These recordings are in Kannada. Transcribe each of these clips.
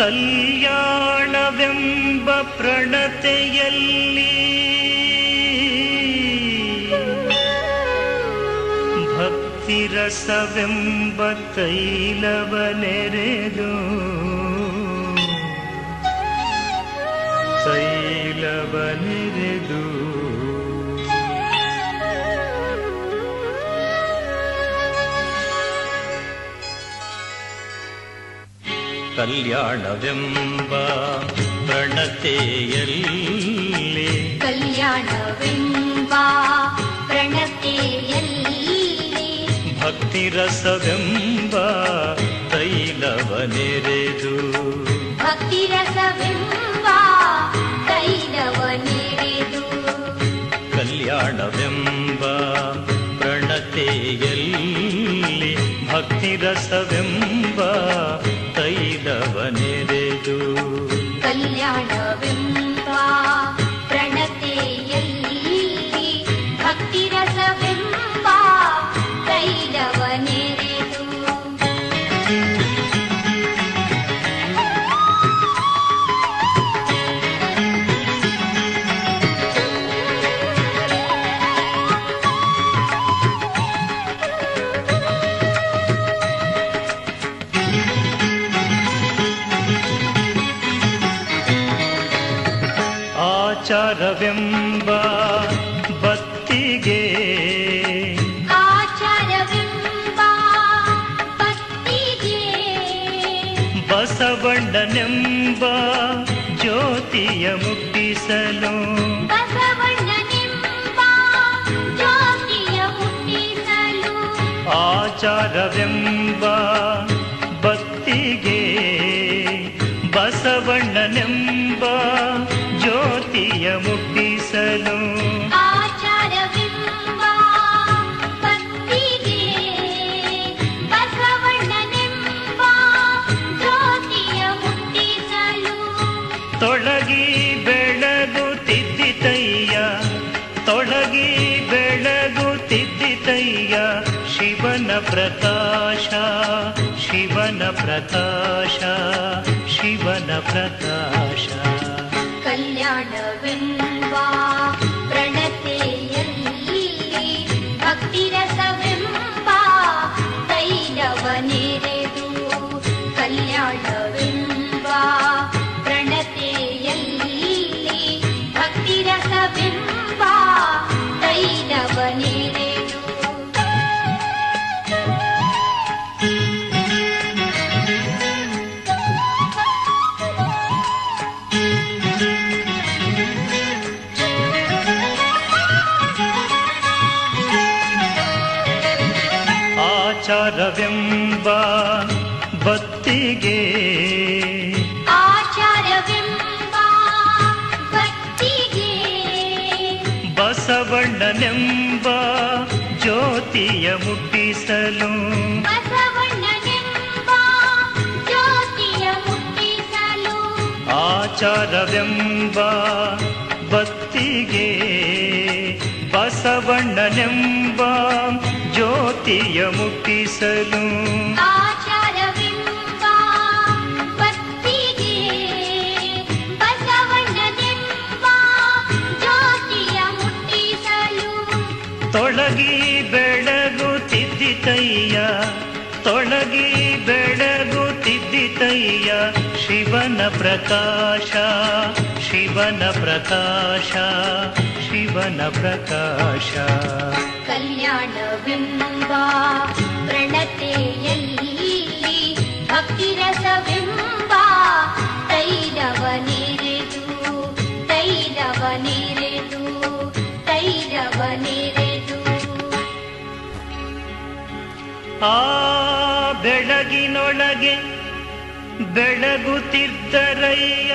ಕಲ್ಯಾಣವೆಂಬ ಪ್ರಣತೆಯಲ್ಲಿ ಭಕ್ತಿರಸವೆಂಬ ತೈಲವನೆರೆದು ಕಲ್ಯಾಣವೆಂಬ ಪ್ರಣತೆಯಲ್ಲಿ. ಕಲ್ಯಾಣವೆಂಬ ಪ್ರಣತೆಯಲ್ಲಿ. ಭಕ್ತಿರಸವೆಂಬ ತೈಲವನೆರೆದು ಭಕ್ತಿರಸವೆಂಬ ತೈಲವನೆರೆದು ಕಲ್ಯಾಣವೆಂಬ ಪ್ರಣತೆಯಲ್ಲಿ. ಭಕ್ತಿರಸವೆಂಬ ಆಚಾರವೆಂಬ ಭಕ್ತಿಗೆ ಬಸವಣ್ಣನೆಂಬ ಜ್ಯೋತಿಯ ಮುಟ್ಟಿಸಲು ಆಚಾರವೆಂಬ ಭಕ್ತಿಗೆ ಬಸವಣ್ಣನೆಂಬ ಮುಟ್ಟಿಸಲು ತೊಡಗಿ ಬೆಳಗುತ್ತಿದ್ದಿತಯ್ಯ ತೊಳಗಿ ಬೆಳಗುತ್ತಿದ್ದಿತಯ್ಯ ಶಿವನ ಪ್ರಕಾಶ ಶಿವನ ಪ್ರಕಾಶ ಶಿವನ ಪ್ರಕಾಶ. ಕಲ್ಯಾಣವೆಂಬ ಪ್ರಣತೆಯಲ್ಲಿ ಆಚಾರವೆಂಬ ಬತ್ತಿಗೆ ಆಚಾರವೆಂಬ ಬತ್ತಿಗೆ ಬಸವಣ್ಣನೆಂಬ ಜ್ಯೋತಿಯ ಮುಟ್ಟಿಸಲು ಆಚಾರವೆಂಬ ಬತ್ತಿಗೆ ಬಸವಣ್ಣನೆಂಬ ಜ್ಯೋತಿಯ ಮುಟ್ಟಿಸಲು. ತೊಳಗಿ ಬೆಳಗುತ್ತಿದ್ದಿತಯ್ಯ ತೊಳಗಿ ಬೆಳಗುತ್ತಿದ್ದಿತಯ್ಯ ಶಿವನ ಪ್ರಕಾಶ ಶಿವನ ಪ್ರಕಾಶ. ಶಿವನ ಪ್ರಕಾಶ. ಕಲ್ಯಾಣವೆಂಬ ಪ್ರಣತೆಯಲ್ಲಿ ಭಕ್ತಿರಸವೆಂಬ ತೈಲವನೆರೆದು ತೈರವ ನೀರೆದು. ಆ ಬೆಳಗಿನೊಳಗೆ ಬೆಳಗುತ್ತಿದ್ದರಯ್ಯ.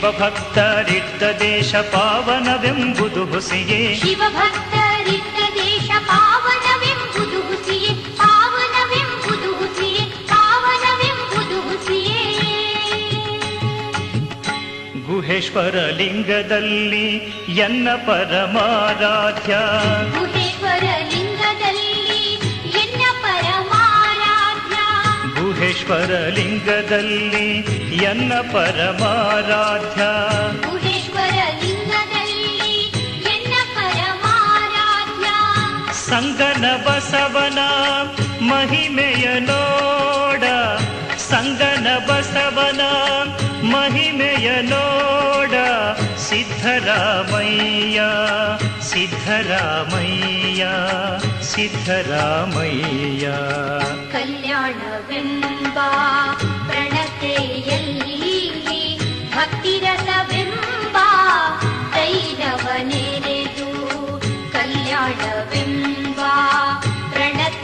ಶಿವಭಕ್ತರಿದ್ದ ದೇಶ ಪಾವನವೆಂಬುದು ಹುಸಿಗೆ ಶಿವಭಕ್ತರಿದ್ದ ದೇಶ ಪಾವನವೆಂಬುದು ಹುಸಿಯೇ. ಪಾವನವೆಂಬುದು ಹುಸಿಯೇ. ಪಾವನವೆಂಬುದು ಹುಸಿಯೇ. ಗುಹೇಶ್ವರ ಲಿಂಗದಲ್ಲಿ ಎನ್ನ ಪರಮಾರಾಧ್ಯ. ಗುಹೇಶ್ವರ ಲಿಂಗದಲ್ಲಿ ಎನ್ನ ಪರಮಾರಾಧ್ಯ. ಗುಹೇಶ್ವರ ಲಿಂಗದಲ್ಲಿ ಎನ್ನ ಪರಮಾರಾಧ್ಯ. ಸಂಗನ ಬಸವನ ಮಹಿಮೆಯ ನೋಡ. ಸಂಗನ ಬಸವನ ಮಹಿಮೆಯ ನೋಡ. ಸಿದ್ಧರಾಮಯ್ಯ ಸಿದ್ಧರಾಮಯ್ಯ ಸಿದ್ಧರಾಮಯ್ಯ.